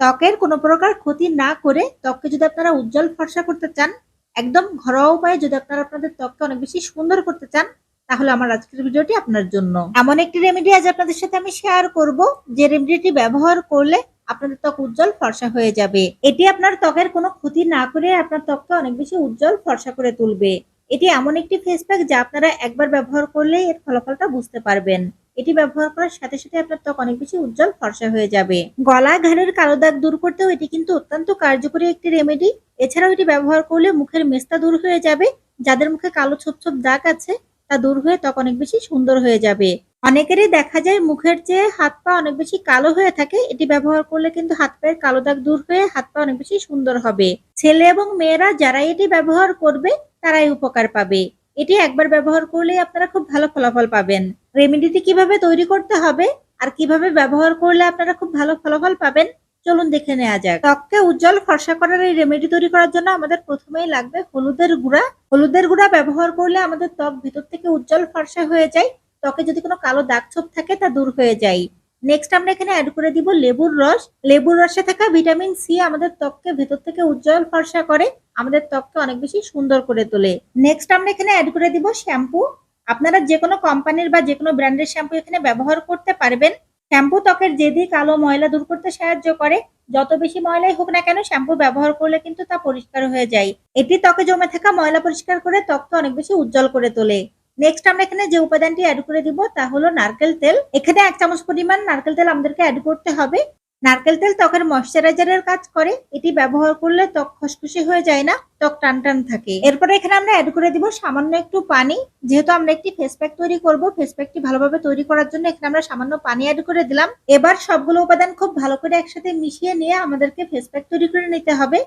ত্বকের কোনো প্রকার ক্ষতি না করে ত্বককে যদি আপনারা উজ্জ্বল ফর্সা করতে চান, একদম ঘরোয়া উপায়ে যদি আপনারা আপনাদের ত্বককে অনেক বেশি সুন্দর করতে চান, তাহলে আমার আজকের ভিডিওটি আপনার জন্য। এমন একটি রেমেডি আজ আপনাদের সাথে আমি শেয়ার করব, যে রেমেডিটি ব্যবহার করলে আপনাদের ত্বক উজ্জ্বল ফর্সা হয়ে যাবে। এটি আপনার ত্বকের কোনো ক্ষতি না করে আপনার ত্বককে অনেক বেশি উজ্জ্বল ফর্সা করে তুলবে। এটি এমন একটি ফেস প্যাক যা আপনারা একবার ব্যবহার করলেই এর ফলাফলটা বুঝতে পারবেন। এটি ব্যবহার করার সাথে সাথে আপনার ত্বক অনেক বেশি উজ্জ্বল, ফর্সা হয়ে যাবে। গলা, ঘাড়ের কালো দাগ দূর করতেও এটি কিন্তু অত্যন্ত কার্যকরী একটি রেমেডি এছাড়াও এটি ব্যবহার করলে মুখের মেস্তা দূর হয়ে যাবে। যাদের মুখে কালো ছোপ ছোপ দাগ আছে, তা দূর হয়ে ত্বক অনেক বেশি সুন্দর হয়ে যাবে। অনেকেরই দেখা যায় মুখের চেয়ে হাত পা অনেক বেশি কালো হয়ে থাকে। এটি ব্যবহার করলে কিন্তু হাত পায়ের কালো দাগ দূর হয়ে হাত পা অনেক বেশি সুন্দর হবে। ছেলে এবং মেয়েরা যারা এটি ব্যবহার করবে, তারাই উপকার পাবে। এটি একবার ব্যবহার করলেই আপনারা খুব ভালো ফলাফল পাবেন। রেমেডিটি কীভাবে তৈরি করতে হবে আর কীভাবে ব্যবহার করলে আপনারা খুব ভালো ফলাফল পাবেন, চলুন দেখে নেওয়া যাক। ত্বককে উজ্জ্বল ফর্সা করার এই রেমেডি তৈরি করার জন্য আমাদের প্রথমেই লাগবে হলুদের গুঁড়া। হলুদের গুঁড়া ব্যবহার করলে আমাদের ত্বক ভিতর থেকে উজ্জ্বল ফর্সা হয়ে যায়। ত্বকে যদি কোনো কালো দাগ ছোপ থাকে তা দূর হয়ে যায়। নেক্সট আমরা এখানে অ্যাড করে দিব লেবুর রস। লেবুর রসে থাকা ভিটামিন সি আমাদের ত্বককে ভেতর থেকে উজ্জ্বল ফর্সা করে, আমাদের ত্বককে অনেক বেশি সুন্দর করে তোলে। নেক্সট আমরা এখানে অ্যাড করে দিব শ্যাম্পু আপনারা যে কোনো কোম্পানির বা যে কোনো ব্র্যান্ডের শ্যাম্পু এখানে ব্যবহার করতে পারবেন। শ্যাম্পু ত্বকের জেদি কালো ময়লা দূর করতে সাহায্য করে, যত বেশি ময়লাই হোক না কেন শ্যাম্পু ব্যবহার করলে কিন্তু তা পরিষ্কার হয়ে যায়। এটি ত্বকে জমে থাকা ময়লা পরিষ্কার করে ত্বককে অনেক বেশি উজ্জ্বল করে তোলে। নেক্সট আমরা এখানে যে উপাদানটি অ্যাড করে দিব তা হলো নারকেল তেল। এখানে এক চামচ পরিমাণ নারকেল তেল আমাদেরকে অ্যাড করতে হবে। নারকেল তেল ত্বকের ময়শ্চারাইজারের কাজ করে, এটি ব্যবহার করলে ত্বক খসখসে হয়ে যায় না, ত্বক টান টান থাকে। এরপরে এখানে আমরা অ্যাড করে দিব সামান্য একটু পানি। যেহেতু আমরা একটি ফেস প্যাক তৈরি করব ফেস প্যাকটি ভালোভাবে তৈরি করার জন্য এখানে আমরা সামান্য পানি অ্যাড করে দিলাম। এবার সবগুলো উপাদান খুব ভালো করে একসাথে মিশিয়ে নিয়ে আমাদেরকে ফেস প্যাক তৈরি করে নিতে হবে।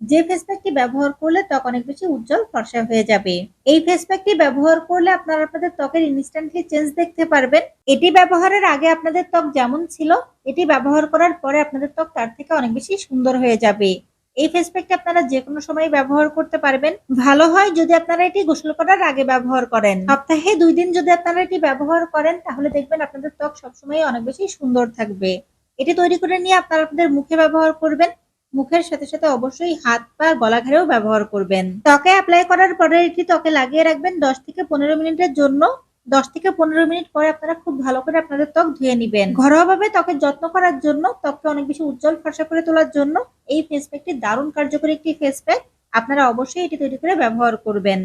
যে ফেস প্যাকটি ব্যবহার করলে ত্বক অনেক বেশি উজ্জ্বল, ফর্সা হয়ে যাবে। এই ফেস প্যাকটি ব্যবহার করলে আপনারা আপনাদের ত্বকের ইনস্ট্যান্টলি চেঞ্জ দেখতে পারবেন। এটি ব্যবহারের আগে আপনাদের ত্বক যেমন ছিল, এটি ব্যবহার করার পরে আপনাদের ত্বক তার থেকে অনেক বেশি সুন্দর হয়ে যাবে। এই ফেস প্যাকটি আপনারা যে কোনো সময় ব্যবহার করতে পারবেন। ভালো হয় যদি আপনারা এটি গোসল করার আগে ব্যবহার করেন। সপ্তাহে দুই দিন যদি আপনারা এটি ব্যবহার করেন, তাহলে দেখবেন আপনাদের ত্বক সবসময় অনেক বেশি সুন্দর থাকবে। এটি তৈরি করে নিয়ে আপনারা আপনাদের মুখে ব্যবহার করবেন। মুখের সাথে সাথে অবশ্যই হাত পা গলা ঘাড়েও ব্যবহার করবেন। ত্বকে অ্যাপ্লাই করার পরে এটি ত্বকে লাগিয়ে রাখবেন দশ থেকে পনেরো মিনিটের জন্য। দশ থেকে পনেরো মিনিট পরে আপনারা খুব ভালো করে আপনাদের ত্বক ধুয়ে নিবেন। ঘরোয়াভাবে ত্বকের যত্ন করার জন্য, ত্বককে অনেক বেশি উজ্জ্বল ফর্সা করে তোলার জন্য এই ফেস প্যাকটি দারুণ কার্যকরী একটি ফেস প্যাক আপনারা অবশ্যই এটি তৈরি করে ব্যবহার করবেন।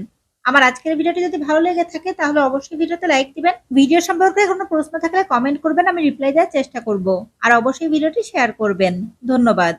আমার আজকের ভিডিওটি যদি ভালো লেগে থাকে, তাহলে অবশ্যই ভিডিওতে লাইক দিবেন। ভিডিও সম্পর্কে কোনো প্রশ্ন থাকলে কমেন্ট করবেন, আমি রিপ্লাই দেওয়ার চেষ্টা করব। আর অবশ্যই ভিডিওটি শেয়ার করবেন। ধন্যবাদ।